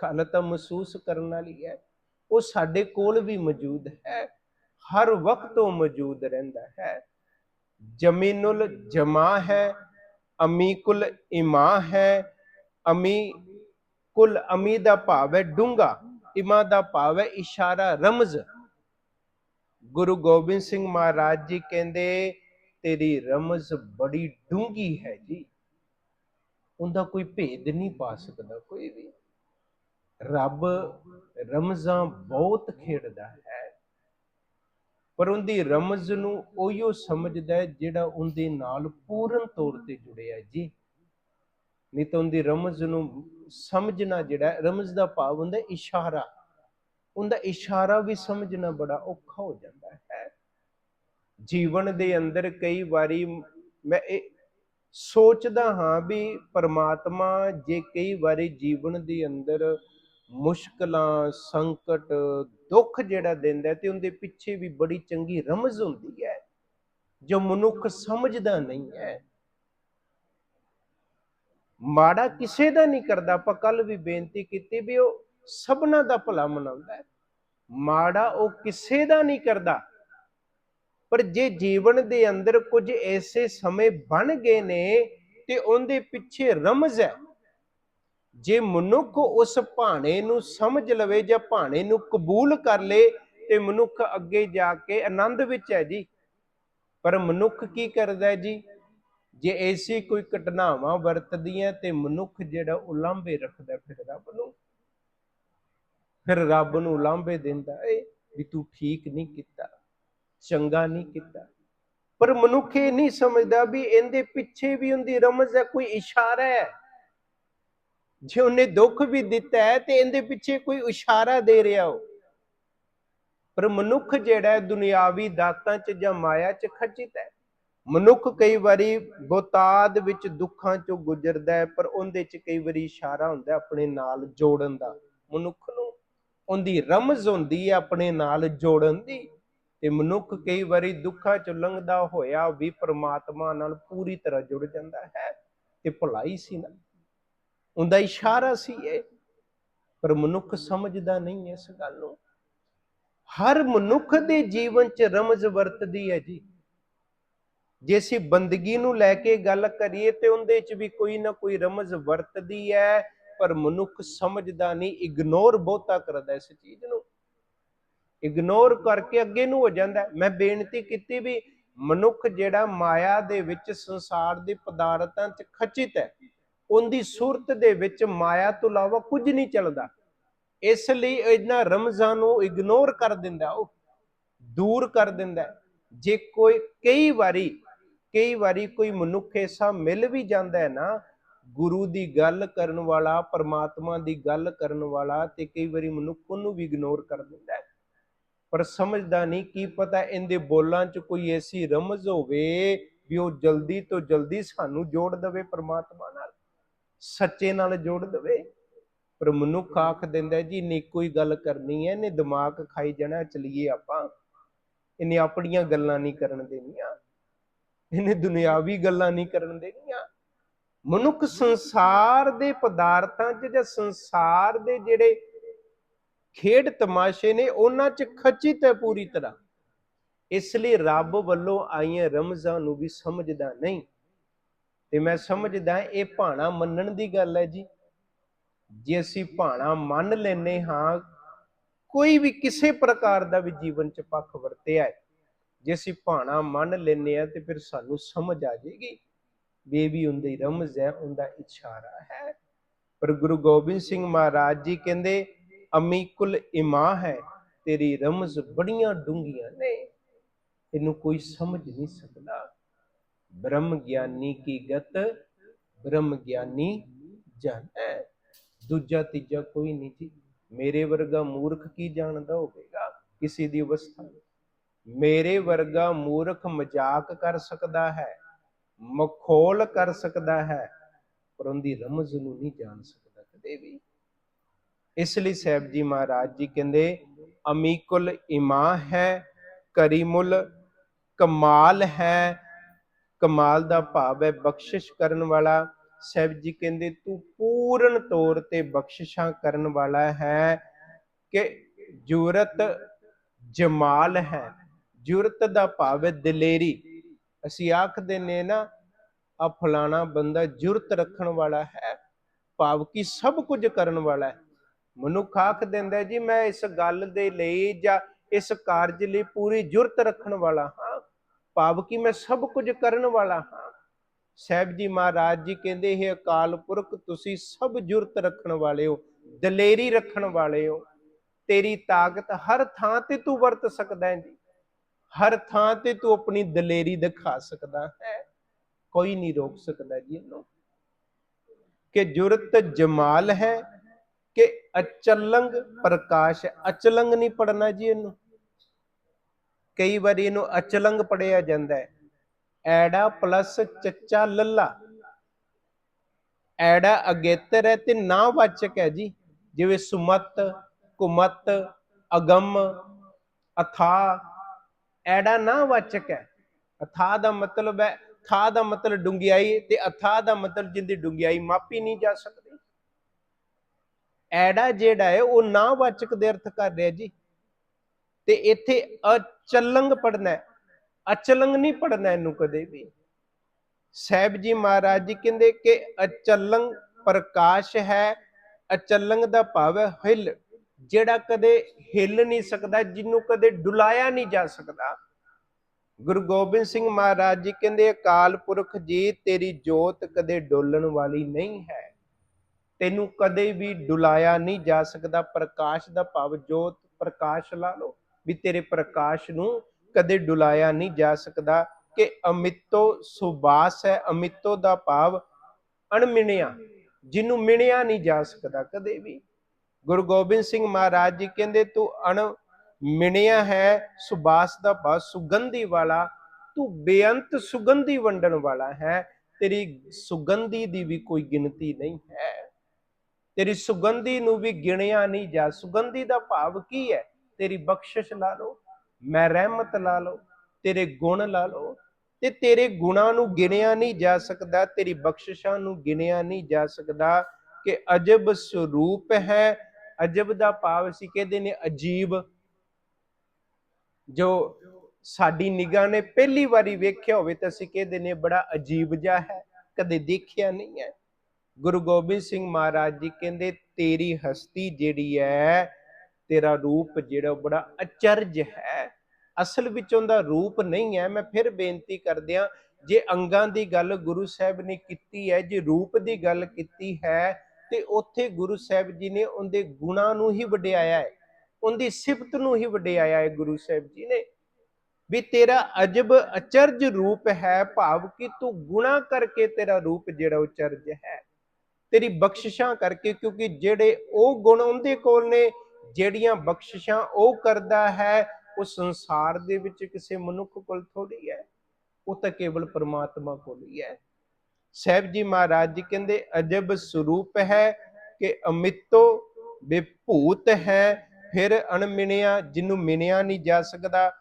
ਗੱਲ ਤਾਂ ਮਹਿਸੂਸ ਕਰਨ ਵਾਲੀ ਹੈ। ਉਹ ਸਾਡੇ ਕੋਲ ਵੀ ਮੌਜੂਦ ਹੈ। ਹਰ ਵਕਤ ਉਹ ਮੌਜੂਦ ਰਹਿੰਦਾ ਹੈ। ਜ਼ਮੀਨੁਲ ਜਮਾ ਹੈ। ਅਮੀ ਕੁਲ ਇਮਾ ਹੈ, ਅਮੀ ਕੁਲ ਅਮੀ ਦਾ ਭਾਵ ਹੈ ਡੂੰਗਾ ਇਮਾ ਦਾ ਭਾਵ ਹੈ ਇਸ਼ਾਰਾ ਰਮਜ਼। ਗੁਰੂ ਗੋਬਿੰਦ ਸਿੰਘ ਮਹਾਰਾਜ ਜੀ ਕਹਿੰਦੇ, ਤੇਰੀ ਰਮਜ਼ ਬੜੀ ਡੂੰਗੀ ਹੈ ਜੀ। ਉਹਦਾ ਕੋਈ ਭੇਦ ਨਹੀਂ ਪਾ ਸਕਦਾ ਕੋਈ ਵੀ। ਰੱਬ ਰਮਜ਼ਾਂ ਬਹੁਤ ਖੇਡਦਾ ਹੈ। ਪਰ ਉਹਦੀ ਰਮਜ਼ ਨੂੰ ਉਹੀਓ ਸਮਝਦਾ ਹੈ ਜਿਹੜਾ ਉਹਦੇ ਨਾਲ ਪੂਰਨ ਤੌਰ ਤੇ ਜੁੜਿਆ ਜੀ। ਨਹੀਂ ਤਾਂ ਉਹਦੀ ਰਮਜ਼ ਨੂੰ ਸਮਝਣਾ ਜਿਹੜਾ ਰਮਜ਼ ਦਾ ਭਾਵ ਹੁੰਦਾ ਇਸ਼ਾਰਾ। ਉਹਦਾ ਇਸ਼ਾਰਾ ਵੀ ਸਮਝਣਾ ਬੜਾ ਔਖਾ ਹੋ ਜਾਂਦਾ ਹੈ। ਜੀਵਨ ਦੇ ਅੰਦਰ ਕਈ ਵਾਰੀ ਮੈਂ ਇਹ ਸੋਚਦਾ ਹਾਂ ਵੀ ਪਰਮਾਤਮਾ ਜੇ ਕਈ ਵਾਰੀ ਜੀਵਨ ਦੇ ਅੰਦਰ ਮੁਸ਼ਕਲਾਂ, ਸੰਕਟ, ਦੁੱਖ ਜਿਹੜਾ ਦਿੰਦਾ ਤੇ ਉਹਦੇ ਪਿੱਛੇ ਵੀ ਬੜੀ ਚੰਗੀ ਰਮਜ਼ ਹੁੰਦੀ ਹੈ। ਜੋ ਮਨੁੱਖ ਸਮਝਦਾ ਨਹੀਂ ਹੈ। ਮਾੜਾ ਕਿਸੇ ਦਾ ਨਹੀਂ ਕਰਦਾ, ਆਪਾਂ ਕੱਲ ਵੀ ਬੇਨਤੀ ਕੀਤੀ ਵੀ ਉਹ ਸਭਨਾ ਦਾ ਭਲਾ ਮਨਾਉਂਦਾ ਹੈ। ਮਾੜਾ ਉਹ ਕਿਸੇ ਦਾ ਨਹੀਂ ਕਰਦਾ। ਪਰ ਜੇ ਜੀਵਨ ਦੇ ਅੰਦਰ ਕੁਝ ਐਸੇ ਸਮੇਂ ਬਣ ਗਏ ਨੇ ਤੇ ਉਹਦੇ ਪਿੱਛੇ ਰਮਜ਼ ਹੈ। ਜੇ ਮਨੁੱਖ ਉਸ ਭਾਣੇ ਨੂੰ ਸਮਝ ਲਵੇ ਜਾਂ ਭਾਣੇ ਨੂੰ ਕਬੂਲ ਕਰ ਲੇ ਤੇ ਮਨੁੱਖ ਅੱਗੇ ਜਾ ਕੇ ਆਨੰਦ ਵਿੱਚ ਹੈ ਜੀ। ਪਰ ਮਨੁੱਖ ਕੀ ਕਰਦਾ ਹੈ ਜੀ? ਜੇ ਐਸੀ ਕੋਈ ਘਟਨਾਵਾਂ ਵਰਤਦੀਆਂ ਤੇ ਮਨੁੱਖ ਜਿਹੜਾ ਉਲਾਂਭੇ ਰੱਖਦਾ ਫਿਰ ਰੱਬ ਨੂੰ। ਫਿਰ ਰੱਬ ਨੂੰ ਉਲਾਂਭੇ ਦਿੰਦਾ ਏ ਵੀ ਤੂੰ ਠੀਕ ਨਹੀਂ ਕੀਤਾ, ਚੰਗਾ ਨਹੀਂ ਕੀਤਾ। ਪਰ ਮਨੁੱਖ ਇਹ ਨਹੀਂ ਸਮਝਦਾ ਵੀ ਇਹਦੇ ਪਿੱਛੇ ਵੀ ਉਹਦੀ ਰਮਜ਼ ਹੈ, ਕੋਈ ਇਸ਼ਾਰਾ ਹੈ। ਜੇ ਉਹਨੇ ਦੁੱਖ ਵੀ ਦਿੱਤਾ ਹੈ, ਤੇ ਇਹਦੇ ਪਿੱਛੇ ਕੋਈ ਇਸ਼ਾਰਾ ਦੇ ਰਿਹਾ ਹੋ ਪਰ ਮਨੁੱਖ ਜਿਹੜਾ ਦੁਨਿਆਵੀ ਦਾਤਾਂ 'ਚ ਜਾਂ ਮਾਇਆ 'ਚ ਖਚਿਤ ਹੈ। ਮਨੁੱਖ ਕਈ ਵਾਰੀ ਬਹੁਤਾਦ ਵਿੱਚ ਦੁੱਖਾਂ 'ਚੋਂ ਗੁਜ਼ਰਦਾ ਹੈ, ਪਰ ਉਹਦੇ 'ਚ ਕਈ ਵਾਰੀ ਇਸ਼ਾਰਾ ਹੁੰਦਾ ਆਪਣੇ ਨਾਲ ਜੋੜਨ ਦਾ। ਮਨੁੱਖ ਨੂੰ ਉਹਦੀ ਰਮਜ਼ ਹੁੰਦੀ ਹੈ ਆਪਣੇ ਨਾਲ ਜੋੜਨ ਦੀ, ਤੇ ਮਨੁੱਖ ਕਈ ਵਾਰੀ ਦੁੱਖਾਂ 'ਚ ਲੰਘਦਾ ਹੋਇਆ ਵੀ ਪ੍ਰਮਾਤਮਾ ਨਾਲ ਪੂਰੀ ਤਰ੍ਹਾਂ ਜੁੜ ਜਾਂਦਾ ਹੈ, ਤੇ ਭਲਾਈ ਸੀ ਨਾ। ਉਹਦਾ ਇਸ਼ਾਰਾ ਸੀ ਇਹ, ਪਰ ਮਨੁੱਖ ਸਮਝਦਾ ਨਹੀਂ ਇਸ ਗੱਲ ਨੂੰ। ਹਰ ਮਨੁੱਖ ਦੇ ਜੀਵਨ 'ਚ ਰਮਜ਼ ਵਰਤਦੀ ਹੈ ਜੀ। ਜੇ ਅਸੀਂ ਬੰਦਗੀ ਨੂੰ ਲੈ ਕੇ ਗੱਲ ਕਰੀਏ ਤੇ ਉਹਦੇ 'ਚ ਵੀ ਕੋਈ ਨਾ ਕੋਈ ਰਮਜ਼ ਵਰਤਦੀ ਹੈ, ਪਰ ਮਨੁੱਖ ਸਮਝਦਾ ਨਹੀਂ ਇਗਨੋਰ ਬਹੁਤਾ ਕਰਦਾ ਇਸ ਚੀਜ਼ ਨੂੰ। ਇਗਨੋਰ ਕਰਕੇ ਅੱਗੇ ਨੂੰ ਹੋ ਜਾਂਦਾ ਮੈਂ ਬੇਨਤੀ ਕੀਤੀ ਵੀ ਮਨੁੱਖ ਜਿਹੜਾ ਮਾਇਆ ਦੇ ਵਿੱਚ ਸੰਸਾਰ ਦੇ ਪਦਾਰਥਾਂ 'ਚ ਖਚਿਤ ਹੈ ਉਹਦੀ ਸੂਰਤ ਦੇ ਵਿੱਚ ਮਾਇਆ ਤੋਂ ਇਲਾਵਾ ਕੁਝ ਨਹੀਂ ਚੱਲਦਾ। ਇਸ ਲਈ ਇਹਨਾਂ ਰਮਜ਼ਾਂ ਨੂੰ ਇਗਨੋਰ ਕਰ ਦਿੰਦਾ ਉਹ, ਦੂਰ ਕਰ ਦਿੰਦਾ। ਜੇ ਕੋਈ ਕਈ ਵਾਰੀ ਕਈ ਵਾਰੀ ਕੋਈ ਮਨੁੱਖ ਐਸਾ ਮਿਲ ਵੀ ਜਾਂਦਾ ਹੈ ਨਾ, ਗੁਰੂ ਦੀ ਗੱਲ ਕਰਨ ਵਾਲਾ, ਪਰਮਾਤਮਾ ਦੀ ਗੱਲ ਕਰਨ ਵਾਲਾ ਤੇ ਕਈ ਵਾਰੀ ਮਨੁੱਖ ਉਹਨੂੰ ਵੀ ਇਗਨੋਰ ਕਰ ਦਿੰਦਾ ਹੈ। ਪਰ ਸਮਝਦਾ ਨਹੀਂ ਕੀ ਪਤਾ ਇਹਦੇ ਬੋਲਾਂ 'ਚ ਕੋਈ ਐਸੀ ਰਮਜ਼ ਹੋਵੇ ਵੀ ਉਹ ਜਲਦੀ ਤੋਂ ਜਲਦੀ ਸਾਨੂੰ ਜੋੜ ਦੇਵੇ ਪਰਮਾਤਮਾ ਨਾਲ। ਸੱਚੇ ਨਾਲ ਜੋੜ ਦੇਵੇ। ਪਰ ਮਨੁੱਖ ਆਖ ਦਿੰਦਾ ਜੀ ਨੇ ਕੋਈ ਗੱਲ ਕਰਨੀ ਹੈ ਇਹਨੇ ਦਿਮਾਗ ਖਾਈ ਜਾਣਾ, ਚਲੀਏ ਆਪਾਂ। ਇਹਨੇ ਆਪਣੀਆਂ ਗੱਲਾਂ ਨਹੀਂ ਕਰਨ ਦੇਣੀਆਂ। ਇਹਨੇ ਦੁਨਿਆਵੀ ਗੱਲਾਂ ਨਹੀਂ ਕਰਨ ਦੇਣੀਆਂ। ਮਨੁੱਖ ਸੰਸਾਰ ਦੇ ਪਦਾਰਥਾਂ 'ਚ ਜਾਂ ਸੰਸਾਰ ਦੇ ਜਿਹੜੇ ਖੇਡ ਤਮਾਸ਼ੇ ਨੇ, ਉਹਨਾਂ 'ਚ ਖਚਿਤ ਹੈ ਪੂਰੀ ਤਰ੍ਹਾਂ। ਇਸ ਲਈ ਰੱਬ ਵੱਲੋਂ ਆਈਆਂ ਰਮਜ਼ਾਂ ਨੂੰ ਵੀ ਸਮਝਦਾ ਨਹੀਂ। ਤੇ ਮੈਂ ਸਮਝਦਾ ਇਹ ਭਾਣਾ ਮੰਨਣ ਦੀ ਗੱਲ ਹੈ ਜੀ। ਜੇ ਅਸੀਂ ਭਾਣਾ ਮੰਨ ਲੈਨੇ ਹਾਂ, ਕੋਈ ਵੀ ਕਿਸੇ ਪ੍ਰਕਾਰ ਦਾ ਵੀ ਜੀਵਨ 'ਚ ਪੱਖ ਵਰਤਿਆ ਹੈ, ਜੇ ਅਸੀਂ ਭਾਣਾ ਮੰਨ ਲੈਨੇ ਆ ਤੇ ਫਿਰ ਸਾਨੂੰ ਸਮਝ ਆ ਜਾਏਗੀ ਬੇਬੀ ਇਹ ਉਹਦੀ ਰਮਜ਼ ਹੈ, ਉਹਦਾ ਇਸ਼ਾਰਾ ਹੈ। ਪਰ ਗੁਰੂ ਗੋਬਿੰਦ ਸਿੰਘ ਮਹਾਰਾਜ ਜੀ ਕਹਿੰਦੇ ਅਮੀ ਕੁਲ ਇਮਾ ਹੈ, ਤੇਰੀ ਰਮਜ਼ ਬੜੀਆਂ ਡੂੰਘੀਆਂ ਨੇ, ਇਹਨੂੰ ਕੋਈ ਸਮਝ ਨਹੀਂ ਸਕਦਾ। ਬ੍ਰਹਮ ਗਿਆਨੀ ਕੀ ਗਤ ਬ੍ਰਹਮ ਗਿਆਨੀ ਜਾਣੈ ਦੂਜਾ ਤੀਜਾ ਕੋਈ ਨਹੀਂ ਜੀ। ਮੇਰੇ ਵਰਗਾ ਮੂਰਖ ਕੀ ਜਾਣਦਾ ਹੋਵੇਗਾ ਕਿਸੇ ਦੀ ਅਵਸਥਾ ਮੇਰੇ ਵਰਗਾ ਮੂਰਖ ਮਜ਼ਾਕ ਕਰ ਸਕਦਾ ਹੈ, ਮਖੌਲ ਕਰ ਸਕਦਾ ਹੈ, ਪਰ ਉਹਦੀ ਰਮਜ਼ ਨੂੰ ਨਹੀਂ ਜਾਣ ਸਕਦਾ ਕਦੇ ਵੀ। ਇਸ ਲਈ ਸਾਹਿਬ ਜੀ ਮਹਾਰਾਜ ਜੀ ਕਹਿੰਦੇ, ਅਮੀਕੁਲ ਇਮਾ ਹੈ, ਕਰੀਮੁਲ ਕਮਾਲ ਹੈ ਕਮਾਲ ਦਾ ਭਾਵ ਹੈ, ਬਖਸ਼ਿਸ਼ ਕਰਨ ਵਾਲਾ। ਸਾਹਿਬ ਜੀ ਕਹਿੰਦੇ, ਤੂੰ ਪੂਰਨ ਤੌਰ ਤੇ ਬਖਸ਼ਿਸ਼ਾਂ ਕਰਨ ਵਾਲਾ ਹੈ ਕਿ ਜੁਰਤ ਜਮਾਲ ਹੈ। ਜੁਰਤ ਦਾ ਭਾਵ ਹੈ ਦਲੇਰੀ। ਅਸੀਂ ਆਖਦੇ ਨੇ ਨਾ ਆ ਫਲਾਣਾ ਬੰਦਾ ਜੁਰਤ ਰੱਖਣ ਵਾਲਾ ਹੈ ਭਾਵ ਕਿ ਸਭ ਕੁਝ ਕਰਨ ਵਾਲਾ ਹੈ। ਮਨੁੱਖ ਆਖ ਦਿੰਦਾ ਜੀ, ਮੈਂ ਇਸ ਗੱਲ ਦੇ ਲਈ ਜਾਂ ਇਸ ਕਾਰਜ ਲਈ ਪੂਰੀ ਜੁਰਤ ਰੱਖਣ ਵਾਲਾ ਹਾਂ। ਭਾਵ ਕਿ ਮੈਂ ਸਭ ਕੁਝ ਕਰਨ ਵਾਲਾ ਹਾਂ। ਸਾਹਿਬ ਜੀ ਮਹਾਰਾਜ ਜੀ ਕਹਿੰਦੇ ਇਹ ਅਕਾਲ ਪੁਰਖ, ਤੁਸੀਂ ਸਭ ਜੁਰਤ ਰੱਖਣ ਵਾਲੇ ਹੋ, ਦਲੇਰੀ ਰੱਖਣ ਵਾਲੇ ਹੋ। ਤੇਰੀ ਤਾਕਤ ਹਰ ਥਾਂ ਤੇ ਤੂੰ ਵਰਤ ਸਕਦਾ ਹੈ ਜੀ। ਹਰ ਥਾਂ ਤੇ ਤੂੰ ਆਪਣੀ ਦਲੇਰੀ ਦਿਖਾ ਸਕਦਾ ਹੈ। ਕੋਈ ਨਹੀਂ ਰੋਕ ਸਕਦਾ ਜੀ ਇਹਨੂੰ। ਕਿ ਜੁਰਤ ਜਮਾਲ ਹੈ, ਕਿ ਅਚਲੰਗ ਪ੍ਰਕਾਸ਼, ਅਚਲੰਗ ਨਹੀਂ ਪੜਨਾ ਜੀ ਇਹਨੂੰ। ਕਈ ਵਾਰੀ ਇਹਨੂੰ ਅਚਲੰਗ ਪੜਿਆ ਜਾਂਦਾ ਹੈ। ਐੜਾ ਪਲੱਸ ਚੱਚਾ ਲੱਲਾ। ਐੜਾ ਅਗੇਤਰ ਹੈ ਤੇ ਨਾਵਾਚਕ ਹੈ ਜੀ। ਜਿਵੇਂ ਸੁਮਤ, ਕੁਮਤ, ਅਗਮ, ਅਥਾ। ਐੜਾ ਨਾਵਾਚਕ ਹੈ। ਅਥਾ ਦਾ ਮਤਲਬ ਹੈ, ਥਾ ਦਾ ਮਤਲਬ ਡੁੰਗਿਆਈ ਤੇ ਅਥਾ ਦਾ ਮਤਲਬ ਜਿੰਦੀ ਡੁੰਗਿਆਈ ਮਾਪੀ ਨਹੀਂ ਜਾ ਸਕਦੀ। ਐੜਾ ਜਿਹੜਾ ਹੈ ਉਹ ਨਾਵਾਚਕ ਦੇ ਅਰਥ ਕਰ ਰਿਹਾ ਜੀ। ਤੇ ਇੱਥੇ ਅਚਲੰਗ ਪੜਨਾ ਅਚਲੰਗ ਨਹੀਂ ਪੜਨਾ ਇਹਨੂੰ ਕਦੇ ਵੀ। ਸਾਹਿਬ ਜੀ ਮਹਾਰਾਜ ਜੀ ਕਹਿੰਦੇ ਕਿ ਅਚਲੰਗ ਪ੍ਰਕਾਸ਼ ਹੈ, ਅਚਲੰਗ ਦਾ ਭਾਵ ਹੈ ਹਿੱਲ। ਜਿਹੜਾ ਕਦੇ ਹਿੱਲ ਨਹੀਂ ਸਕਦਾ, ਜਿਹਨੂੰ ਕਦੇ ਡੁਲਾਇਆ ਨਹੀਂ ਜਾ ਸਕਦਾ। ਗੁਰੂ ਗੋਬਿੰਦ ਸਿੰਘ ਮਹਾਰਾਜ ਜੀ ਕਹਿੰਦੇ, ਅਕਾਲ ਪੁਰਖ ਜੀ, ਤੇਰੀ ਜੋਤ ਕਦੇ ਡੋਲਣ ਵਾਲੀ ਨਹੀਂ ਹੈ। ਤੈਨੂੰ ਕਦੇ ਵੀ ਡੁਲਾਇਆ ਨਹੀਂ ਜਾ ਸਕਦਾ। ਪ੍ਰਕਾਸ਼ ਦਾ ਭਾਵ ਜੋਤ, ਪ੍ਰਕਾਸ਼ ਲਾ ਲੋ ਵੀ ਤੇਰੇ ਪ੍ਰਕਾਸ਼ ਨੂੰ ਕਦੇ ਡੁਲਾਇਆ ਨਹੀਂ ਜਾ ਸਕਦਾ ਕਿ ਅਮਿਤੋ ਸੁਬਾਸ ਹੈ, ਅਮਿਤੋ ਦਾ ਭਾਵ ਅਣਮਿਣਿਆ, ਜਿਹਨੂੰ ਮਿਣਿਆ ਨਹੀਂ ਜਾ ਸਕਦਾ ਕਦੇ ਵੀ। ਗੁਰੂ ਗੋਬਿੰਦ ਸਿੰਘ ਮਹਾਰਾਜ ਜੀ ਕਹਿੰਦੇ, ਤੂੰ ਅਣ ਮਿਣਿਆ ਹੈ, ਸੁਬਾਸ ਦਾ ਭਾਵ ਸੁਗੰਧੀ ਵਾਲਾ, ਤੂੰ ਬੇਅੰਤ ਸੁਗੰਧੀ ਵੰਡਣ ਵਾਲਾ ਹੈ, ਤੇਰੀ ਸੁਗੰਧੀ ਦੀ ਵੀ ਕੋਈ ਗਿਣਤੀ ਨਹੀਂ ਹੈ। ਤੇਰੀ ਸੁਗੰਧੀ ਨੂੰ ਵੀ ਗਿਣਿਆ ਨਹੀਂ ਜਾ, ਸੁਗੰਧੀ ਦਾ ਭਾਵ ਕੀ ਹੈ? ਤੇਰੀ ਬਖਸ਼ਿਸ਼ ਲਾ ਲਓ, ਮੈਂ ਰਹਿਮਤ ਲਾ ਲਓ, ਤੇਰੇ ਗੁਣ ਲਾ ਲਓ, ਤੇ ਤੇਰੇ ਗੁਣਾਂ ਨੂੰ ਗਿਣਿਆ ਨਹੀਂ ਜਾ ਸਕਦਾ, ਤੇਰੀ ਬਖਸ਼ਿਸ਼ਾਂ ਨੂੰ ਗਿਣਿਆ ਨਹੀਂ ਜਾ ਸਕਦਾ ਕਿ ਅਜਬ ਸਰੂਪ ਹੈ, ਅਜਬ ਦਾ ਭਾਵ ਅਸੀਂ ਕਹਿੰਦੇ ਨੇ ਅਜੀਬ। ਜੋ ਸਾਡੀ ਨਿਗਾਹ ਨੇ ਪਹਿਲੀ ਵਾਰੀ ਵੇਖਿਆ ਹੋਵੇ ਤਾਂ ਅਸੀਂ ਕਹਿੰਦੇ ਨੇ ਬੜਾ ਅਜੀਬ ਜਿਹਾ ਹੈ, ਕਦੇ ਦੇਖਿਆ ਨਹੀਂ ਹੈ। ਗੁਰੂ ਗੋਬਿੰਦ ਸਿੰਘ ਮਹਾਰਾਜ ਜੀ ਕਹਿੰਦੇ, ਤੇਰੀ ਹਸਤੀ ਜਿਹੜੀ ਹੈ ਤੇਰਾ ਰੂਪ ਜਿਹੜਾ ਉਹ ਬੜਾ ਅਚਰਜ ਹੈ। ਅਸਲ ਵਿੱਚ ਉਹਦਾ ਰੂਪ ਨਹੀਂ ਹੈ। ਮੈਂ ਫਿਰ ਬੇਨਤੀ ਕਰਦਿਆਂ ਜੇ ਅੰਗਾਂ ਦੀ ਗੱਲ ਗੁਰੂ ਸਾਹਿਬ ਨੇ ਕੀਤੀ ਹੈ, ਜੇ ਰੂਪ ਦੀ ਗੱਲ ਕੀਤੀ ਹੈ, ਤੇ ਉੱਥੇ ਗੁਰੂ ਸਾਹਿਬ ਜੀ ਨੇ ਉਹਦੇ ਗੁਣਾਂ ਨੂੰ ਹੀ ਵਡਿਆਇਆ ਹੈ। ਉਹਦੀ ਸਿਫਤ ਨੂੰ ਹੀ ਵਡਿਆਇਆ ਹੈ ਗੁਰੂ ਸਾਹਿਬ ਜੀ ਨੇ। ਵੀ ਤੇਰਾ ਅਜਬ ਅਚਰਜ ਰੂਪ ਹੈ, ਭਾਵ ਕਿ ਤੂੰ ਗੁਣਾ ਕਰਕੇ ਤੇਰਾ ਰੂਪ ਜਿਹੜਾ ਉਹ ਚਰਜ ਹੈ। ਤੇਰੀ ਬਖਸ਼ਿਸ਼ਾਂ ਕਰਕੇ, ਕਿਉਂਕਿ ਜਿਹੜੇ ਉਹ ਗੁਣ ਉਹਦੇ ਕੋਲ ਨੇ ਜਿਹੜੀਆਂ ਬਖਸ਼ਿਸ਼ਾਂ ਉਹ ਕਰਦਾ ਹੈ, ਉਹ ਸੰਸਾਰ ਦੇ ਵਿੱਚ ਕਿਸੇ ਮਨੁੱਖ ਕੋਲ ਥੋੜੀ ਹੈ। ਉਹ ਤਾਂ ਕੇਵਲ ਪ੍ਰਮਾਤਮਾ ਕੋਲ ਹੀ ਹੈ। ਸਾਹਿਬ ਜੀ ਮਹਾਰਾਜ ਜੀ ਕਹਿੰਦੇ, ਅਜਬ ਸਰੂਪ ਹੈ ਕਿ ਅਮਿਤੋ ਵਿਭੂਤ ਹੈ, ਫਿਰ ਅਣਮਿਣਿਆ ਜਿਹਨੂੰ ਮਿਣਿਆ ਨਹੀਂ ਜਾ ਸਕਦਾ।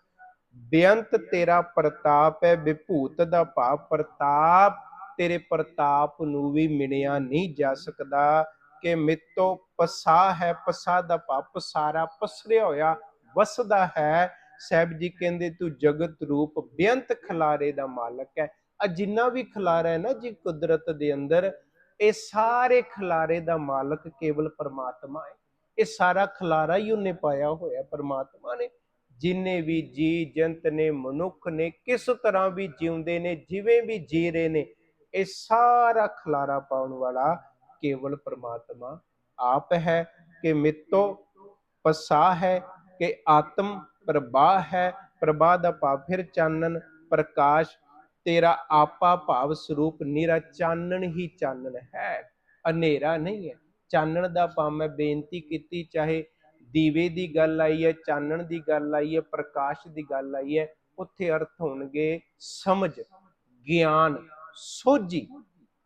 ਬੇਅੰਤ ਤੇਰਾ ਪ੍ਰਤਾਪ ਹੈ, ਵਿਭੂਤ ਦਾ ਭਾਵ ਪ੍ਰਤਾਪ, ਤੇਰੇ ਪ੍ਰਤਾਪ ਨੂੰ ਵੀ ਮਿਣਿਆ ਨਹੀਂ ਜਾ ਸਕਦਾ। ਕਿ ਮਿੱਤੋ ਪਸਾ ਹੈ, ਪਸਾ ਦਾ ਪਾਪ ਪਸਾਰਾ ਪਸਰਿਆ ਹੋਇਆ, ਵਸਦਾ ਹੈ। ਸਾਹਿਬ ਜੀ ਕਹਿੰਦੇ, ਤੂੰ ਜਗਤ ਰੂਪ ਬੇਅੰਤ ਖਲਾਰੇ ਦਾ ਮਾਲਕ ਹੈ। ਆ ਜਿੰਨਾ ਵੀ ਖਲਾਰਾ ਹੈ ਨਾ ਜੀ ਕੁਦਰਤ ਦੇ ਅੰਦਰ, ਇਹ ਸਾਰੇ ਖਲਾਰੇ ਦਾ ਮਾਲਕ ਕੇਵਲ ਪਰਮਾਤਮਾ ਹੈ। ਇਹ ਸਾਰਾ ਖਲਾਰਾ ਹੀ ਉਹਨੇ ਪਾਇਆ ਹੋਇਆ, ਪਰਮਾਤਮਾ ਨੇ। ਜਿੰਨੇ ਵੀ ਜੀ ਜੰਤ ਨੇ, ਮਨੁੱਖ ਨੇ, ਕਿਸ ਤਰ੍ਹਾਂ ਵੀ ਜਿਉਂਦੇ ਨੇ, ਜਿਵੇਂ ਵੀ ਜੀ ਰਹੇ ਨੇ, ਇਹ ਸਾਰਾ ਖਲਾਰਾ ਪਾਉਣ ਵਾਲਾ ਕੇਵਲ ਪਰਮਾਤਮਾ ਆਪ ਹੈ ਕਿ ਮਿੱਤੋ ਪਸਾ ਹੈ ਕਿ ਆਤਮ ਪ੍ਰਭਾ ਹੈ ਪ੍ਰਭਾ ਦਾ ਭਾਵ ਫਿਰ ਚਾਨਣ, ਪ੍ਰਕਾਸ਼, ਤੇਰਾ ਆਪਾ ਭਾਵ ਸਰੂਪ ਨਿਰਾ ਚਾਨਣ ਹੀ ਚਾਨਣ ਹੈ। ਹਨੇਰਾ ਨਹੀਂ ਹੈ, ਚਾਨਣ ਦਾ ਭਾਵ ਮੈਂ ਬੇਨਤੀ ਕੀਤੀ, ਚਾਹੇ ਦੀਵੇ ਦੀ ਗੱਲ ਆਈ ਹੈ, ਚਾਨਣ ਦੀ ਗੱਲ ਆਈ ਹੈ, ਪ੍ਰਕਾਸ਼ ਦੀ ਗੱਲ ਆਈ ਹੈ, ਉੱਥੇ ਅਰਥ ਹੋਣਗੇ ਸਮਝ, ਗਿਆਨ, ਸੋਝੀ।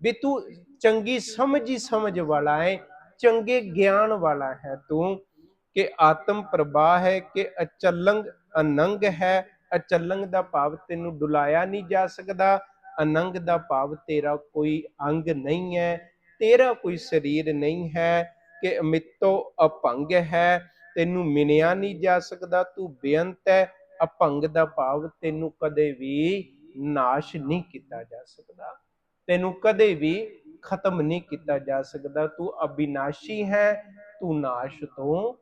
ਵੀ ਤੂੰ ਚੰਗੀ ਸਮਝ ਹੀ ਸਮਝ ਵਾਲਾ ਹੈ, ਚੰਗੇ ਗਿਆਨ ਵਾਲਾ ਹੈ ਤੂੰ, ਕਿ ਆਤਮ ਪ੍ਰਵਾਹ ਹੈ, ਕਿ ਅਚਲੰਗ ਅਨੰਗ ਹੈ। ਅਚਲੰਗ ਦਾ ਭਾਵ ਤੈਨੂੰ ਡੁਲਾਇਆ ਨਹੀਂ ਜਾ ਸਕਦਾ। ਅਨੰਗ ਦਾ ਭਾਵ ਤੇਰਾ ਕੋਈ ਅੰਗ ਨਹੀਂ ਹੈ, ਤੇਰਾ ਕੋਈ ਸਰੀਰ ਨਹੀਂ ਹੈ, ਕਿ ਅਮਿਤੋ ਅਭੰਗ ਹੈ। ਤੈਨੂੰ ਮਿਣਿਆ ਨਹੀਂ ਜਾ ਸਕਦਾ, ਤੂੰ ਬੇਅੰਤ ਹੈ। ਅਭੰਗ ਦਾ ਭਾਵ ਤੈਨੂੰ ਕਦੇ ਵੀ ਨਾਸ਼ ਨਹੀਂ ਕੀਤਾ ਜਾ ਸਕਦਾ। ਤੈਨੂੰ ਕਦੇ ਵੀ ਖਤਮ ਨਹੀਂ ਕੀਤਾ ਜਾ ਸਕਦਾ। ਤੂੰ ਅਬਿਨਾਸ਼ੀ ਹੈ ਤੂੰ ਨਾਸ਼ ਤੋਂ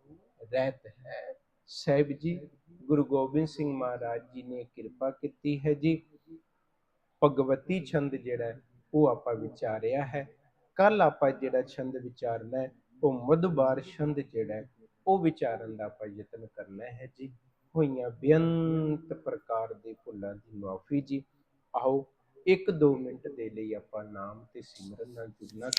ਰਹਿਤ ਹੈ। ਸਾਹਿਬ ਜੀ ਗੁਰੂ ਗੋਬਿੰਦ ਸਿੰਘ ਮਹਾਰਾਜ ਜੀ ਨੇ ਕਿਰਪਾ ਕੀਤੀ ਹੈ ਜੀ। ਭਗਵਤੀ ਛੰਦ ਜਿਹੜਾ ਉਹ ਆਪਾਂ ਵਿਚਾਰਿਆ ਹੈ। ਕੱਲ ਆਪਾਂ ਜਿਹੜਾ ਛੰਦ ਵਿਚਾਰਨਾ ਹੈ ਉਹ ਮਧੁਬਾਰ ਛੰਦ ਜਿਹੜਾ ਹੈ, ਉਹ ਵਿਚਾਰਨ ਦਾ ਆਪਾਂ ਯਤਨ ਕਰਨਾ ਹੈ ਜੀ। ਹੋਈਆਂ ਬੇਅੰਤ ਪ੍ਰਕਾਰ ਦੇ ਭੁੱਲਾਂ ਦੀ ਮਾਫੀ ਜੀ। ਆਓ ਇੱਕ ਦੋ ਮਿੰਟ ਦੇ ਲਈ ਆਪਾਂ ਨਾਮ ਤੇ ਸਿਮਰਨ ਨਾਲ ਜੁੜਨਾ